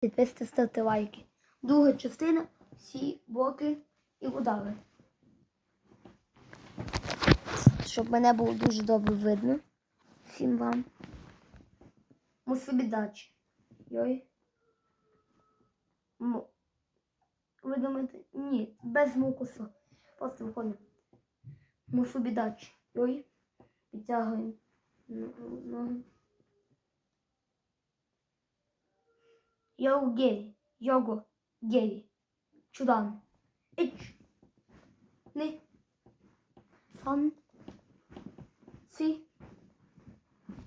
Підписуйте, ставте лайки. Друга частина всі блоки і удари. Щоб мене було дуже добре видно. Всім вам. Мусобідачі. Йой. М. Ви думаєте? Ні, без мукусу. Просто виходимо. Мусобідачі. Йой. Підтягуємо ноги. Йоу гей. Його. Гей. Чудан. Іч. Ни. Сан. Сі.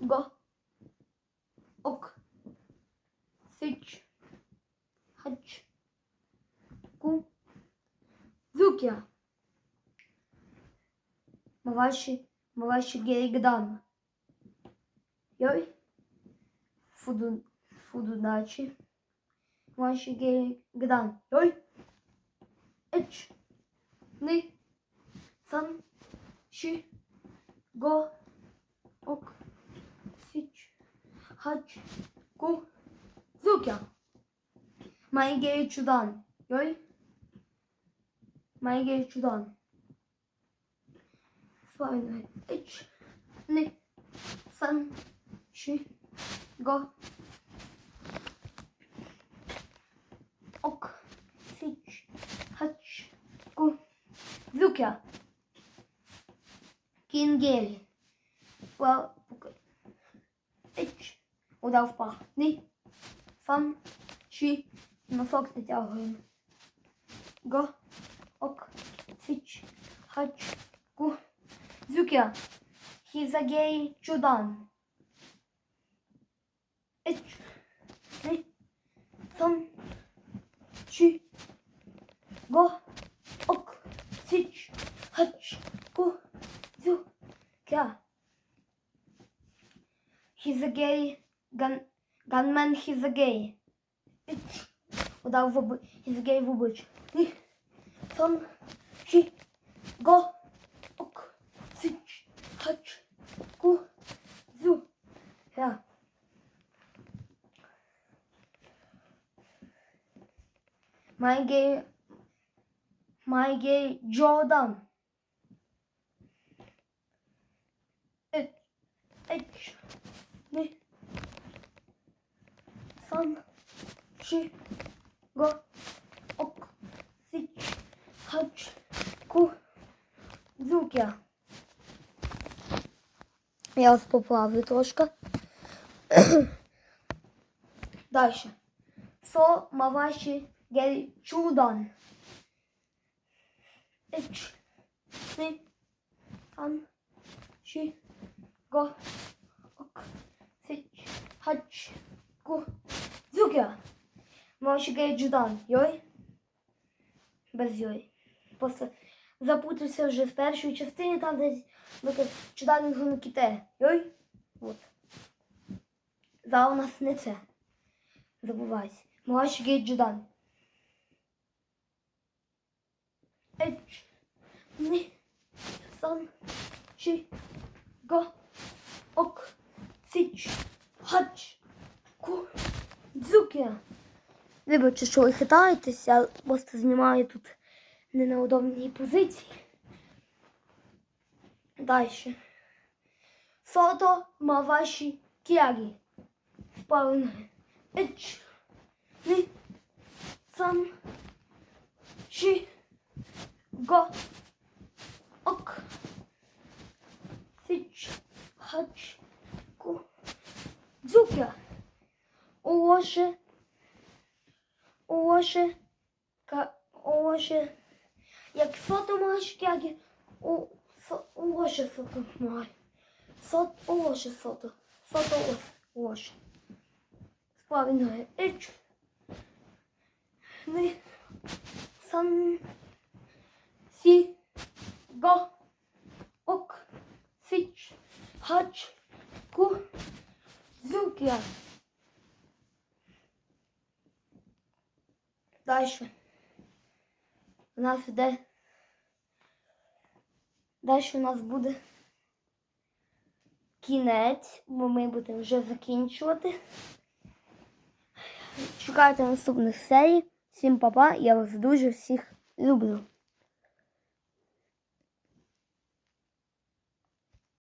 Го. Ок. Сич. Хач. Ку. Зукя. Маваши. Маваши геригдан. Йой. Фуду. Фудуначи. Маваши Manşige gıdan yol. Üç. Ne? San. Şi. Go. Ok. Siç. Hac. Go. Zukya. Manşige çudan yol. Manşige çudan. Fine. Üç. Ne? San. Şi. Go. Кінгелі. Well, Іч. Удар в пах. Ни. Сан. Ши. Носок натягуємо. Го. Ок. Сич. Хач. Ку. Зюкя. Хізагей чудан. Іч. Ни. Сан. Ши. Го. a gay. Gun, gunman, he's a gay. Udał w he's a gay w obyć. Son, she, go, ok, syć, hacz, ku, zu. Ja. My gay, my gay Jordan. It, it Ні. Сон. Ші. Го. Ок. Сич. Хач. Ку. Зюкя. Я вас поправлю трошки. Дальше. Со маваши гель чудан. Іч. Ни. Сан. Ші. Го. Ок. Сич. Хач. Ку. Зюкя. Маваши гель чудан. Йой. Без йой. Просто запутався вже з першої частини, там десь виклик чуданий гонокіте. Йой. От. За у нас не це. Забувайся. Гейт Джудан. Еч. Ни. Сан. Чи. Го. Ок. Січ. Хач. Ку. Вибачте, що ви хитаєтеся, я просто знімаю тут не на удобній позиції. Далі. Сото маваші кягі. Впали. Еч. Ни. Сан. Ші. Го. Ок. Січ. Хач. Ку. Дзюкя. Оше. Оше. Ка. Оше. Як сото маєш кягі. О. Со. Оше сото має. Сот. Оше сото. Сото ос. Оше. Справи ноги. Іч. Ни. Сан. Сі. Го. Ок. Січ. Хач. Ку. Зюкя. Дальше. У нас іде. Далі у нас буде кінець, бо ми будемо вже закінчувати. Чекайте наступних серій. Всім па-па, я вас дуже всіх люблю.